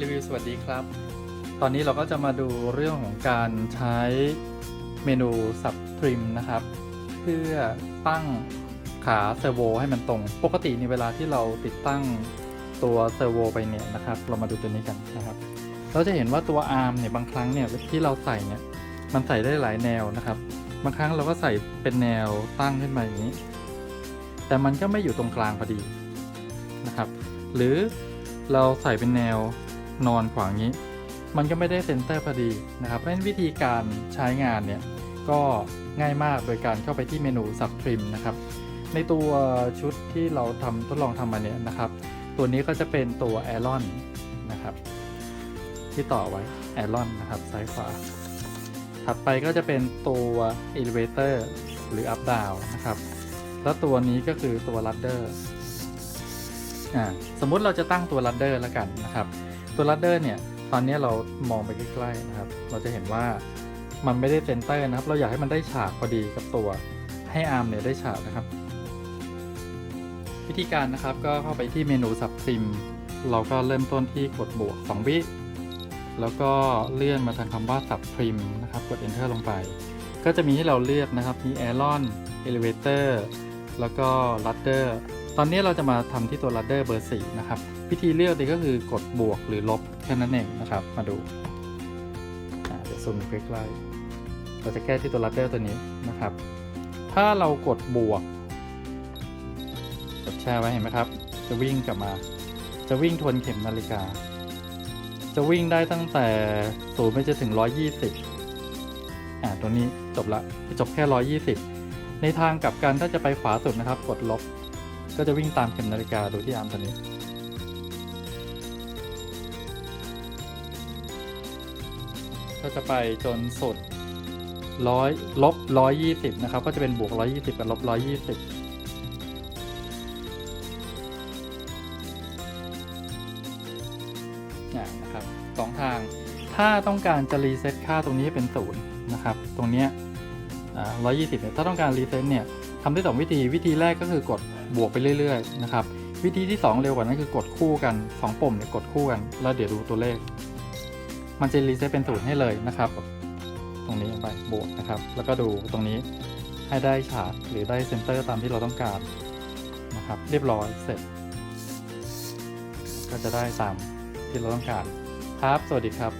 รีวิวสวัสดีครับ ตอนนี้เราก็จะมาดูเรื่องของการใช้เมนูสับทริมนะครับ เพื่อตั้งขาเซอร์โวให้มันตรง ปกติในเวลาที่เราติดตั้งตัวเซอร์โวไปเนี่ยนะครับ เรามาดูตัวนี้กันนะครับ เราจะเห็นว่าตัวอาร์มเนี่ยบางครั้งเนี่ยที่เราใส่เนี่ยมันใส่ได้หลายแนวนะครับ บางครั้งเราก็ใส่เป็นแนวตั้งขึ้นมาอย่างนี้ แต่มันก็ไม่อยู่ตรงกลางพอดีนะครับ หรือเราใส่เป็นแนว นอนขวางนี้ มันก็ไม่ได้เซนเตอร์พอดีนะครับ เพราะฉะนั้นวิธีการใช้งานเนี่ย ก็ง่ายมากโดยการเข้าไปที่เมนูสับทริมนะครับ ในตัวชุดที่เราทำทดลองทำมาเนี่ยนะครับ ตัวนี้ก็จะเป็นตัวแอรอนนะครับที่ต่อไว้แอรอนนะครับซ้ายขวา ถัดไปก็จะเป็นตัว elevator หรือ up down นะครับ แล้วตัวนี้ก็คือตัว ladder อ่าสมมุติเราจะตั้งตัว ladder แล้วกันนะครับ ตัว ladder เนี่ยตอนนี้เรามองไปใกล้ๆนะครับ เราจะเห็นว่ามันไม่ได้เซนเตอร์นะครับ เราอยากให้มันได้ฉากพอดีกับตัว ให้อาร์มเนี่ยได้ฉากนะครับ วิธีการนะครับก็เข้าไปที่เมนูสับทริม เราก็เริ่มต้นที่กดบวก 2 วิ แล้วก็เลื่อนมาทางคำว่าสับทริมนะครับ กด enter ลงไป ก็จะมีให้เราเลือกนะครับ มี Aeron Elevator แล้วก็ Ladder ตอนนี้เราจะมาทำที่ตัว Ladder เบอร์4นะครับวิธีเลือกนี่ก็คือกดบวกหรือลบแค่นั้นเองนะครับ มาดูเดี๋ยวซูมใกล้ๆเราจะแก้ที่ตัว Ladder ตัวนี้นะครับ ถ้าเรากดบวกกดแช่ไว้เห็นไหมครับ จะวิ่งกลับมา จะวิ่งทวนเข็มนาฬิกา จะวิ่งได้ตั้งแต่ศูนย์ไปจนถึง 120อ่าตัวนี้จบละจบแค่ 120 ในทางกลับกันถ้าจะไปขวาสุดนะครับ กดลบ ก็จะวิ่งตามเข็มนาฬิกาดูที่อาร์มตัวนี้ก็จะไปจนสุดร้อยลบร้อยยี่สิบนะครับ ก็จะเป็นบวกร้อยยี่สิบกับลบร้อยยี่สิบนะครับสองทาง ถ้าต้องการจะรีเซ็ตค่าตรงนี้ให้เป็นศูนย์นะครับ ตรงเนี้ยร้อยยี่สิบเนี่ย ถ้าต้องการรีเซ็ตเนี่ย ทำได้สองวิธี วิธีแรกก็คือกดบวกไปเรื่อยๆนะครับ วิธีที่ 2 เร็วกว่านั้นคือกดคู่กัน 2ปุ่มเนี่ยกดคู่กัน แล้วเดี๋ยวดูตัวเลข มันจะรีเซ็ตเป็นศูนย์ให้เลยนะครับ ตรงนี้ลงไปบวกนะครับ แล้วก็ดูตรงนี้ให้ได้ฉากหรือได้เซนเตอร์ตามที่เราต้องการนะครับ เรียบร้อยเสร็จ ก็จะได้ตามที่เราต้องการครับ สวัสดีครับ